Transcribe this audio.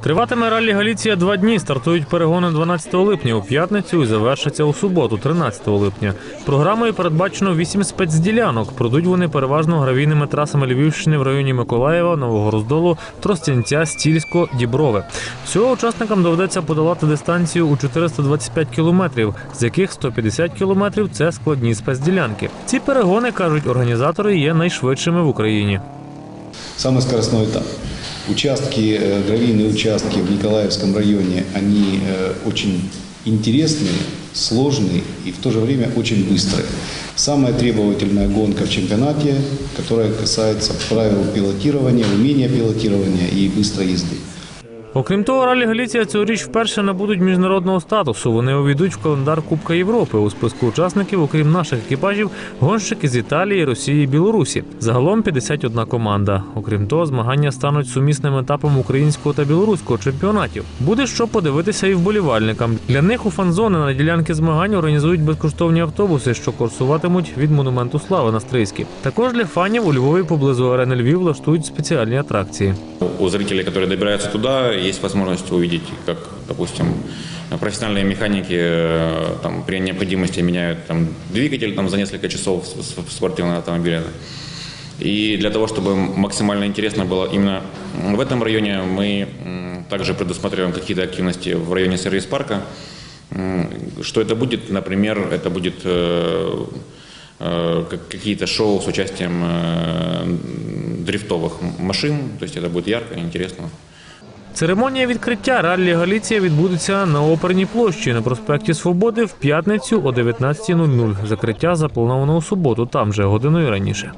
Триватиме раллі Галіція два дні. Стартують перегони 12 липня у п'ятницю і завершаться у суботу, 13 липня. Програмою передбачено вісім спецділянок. Пройдуть вони переважно гравійними трасами Львівщини в районі Миколаєва, Нового Роздолу, Тростянця, Стільсько, Діброве. Всього учасникам доведеться подолати дистанцію у 425 кілометрів, з яких 150 кілометрів це складні спецділянки. Ці перегони кажуть організатори є найшвидшими в Україні. Самый скоростной этап. Участки, э, гравийные участки в Николаевском районе, они э, очень интересные, сложные и в то же время очень быстрые. Самая требовательная гонка в чемпионате, которая касается правил пилотирования, умения пилотирования и быстрой езды. Окрім того, ралі Галіція цьогоріч вперше набудуть міжнародного статусу. Вони увійдуть в календар Кубка Європи. У списку учасників, окрім наших екіпажів, гонщики з Італії, Росії, Білорусі. Загалом 51 команда. Окрім того, змагання стануть сумісним етапом українського та білоруського чемпіонатів. Буде що подивитися і вболівальникам. Для них у фан-зони на ділянки змагань організують безкоштовні автобуси, що курсуватимуть від монументу слави на Стрийській. Також для фанів у Львові поблизу арени Львів влаштують спеціальні атракції. У зрителей, которые добираются туда, есть возможность увидеть, как, допустим, профессиональные механики э, там, при необходимости меняют там, двигатель там, за несколько часов в спортивном автомобиле. И для того, чтобы максимально интересно было именно в этом районе, мы также предусматриваем какие-то активности в районе сервис-парка. Что это будет? Например, это будет э, э, как- какие-то шоу с участием дрифтовых машин, то есть это будет ярко и интересно. Церемонія відкриття раллі Галіція відбудеться на оперній площі на проспекті Свободи в п'ятницю о 19.00. Закриття заплановано у суботу, там же годиною раніше.